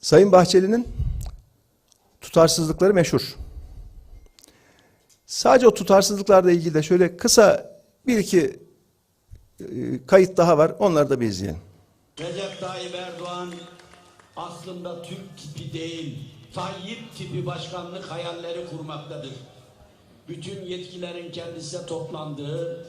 Sayın Bahçeli'nin tutarsızlıkları meşhur. Sadece o tutarsızlıklarla ilgili de şöyle kısa bir iki e, kayıt daha var. Onları da bir izleyelim. Recep Tayyip Erdoğan aslında Türk tipi değil, Tayyip tipi başkanlık hayalleri kurmaktadır. Bütün yetkilerin kendisine toplandığı,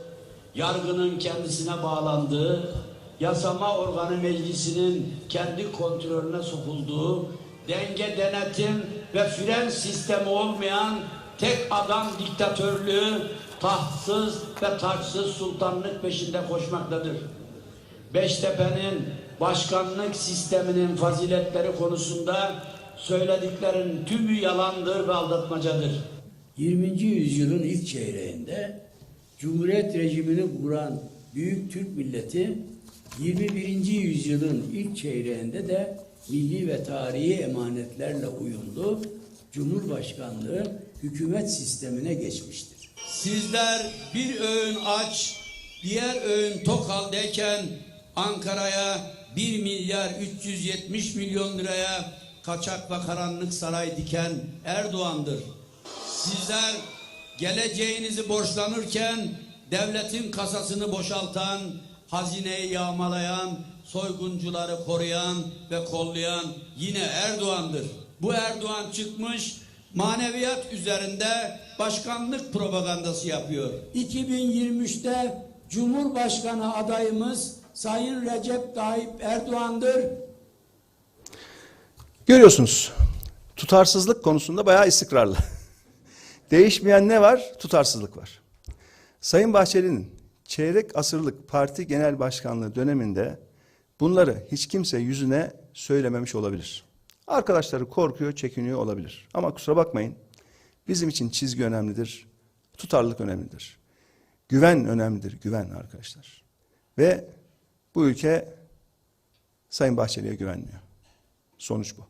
yargının kendisine bağlandığı, yasama organı meclisinin kendi kontrolüne sokulduğu, denge denetim ve fren sistemi olmayan tek adam diktatörlüğü, tahtsız ve taçsız sultanlık peşinde koşmaktadır. Beştepe'nin başkanlık sisteminin faziletleri konusunda söylediklerin tümü yalandır ve aldatmacadır. 20. yüzyılın ilk çeyreğinde Cumhuriyet rejimini kuran büyük Türk milleti 21. yüzyılın ilk çeyreğinde de milli ve tarihi emanetlerle uyumlu Cumhurbaşkanlığı hükümet sistemine geçmiştir. Sizler bir öğün aç, diğer öğün tok haldeyken Ankara'ya 1 milyar 370 milyon liraya kaçak ve karanlık saray diken Erdoğan'dır. Sizler geleceğinizi borçlanırken devletin kasasını boşaltan, hazineyi yağmalayan, soyguncuları koruyan ve kollayan yine Erdoğan'dır. Bu Erdoğan çıkmış maneviyat üzerinde başkanlık propagandası yapıyor. 2023'te Cumhurbaşkanı adayımız Sayın Recep Tayyip Erdoğan'dır. Görüyorsunuz tutarsızlık konusunda bayağı istikrarlı. Değişmeyen ne var? Tutarsızlık var. Sayın Bahçeli'nin çeyrek asırlık parti genel başkanlığı döneminde bunları hiç kimse yüzüne söylememiş olabilir. Arkadaşları korkuyor, çekiniyor olabilir. Ama kusura bakmayın. Bizim için çizgi önemlidir. Tutarlılık önemlidir. Güven önemlidir. Güven arkadaşlar. Ve bu ülke Sayın Bahçeli'ye güvenmiyor. Sonuç bu.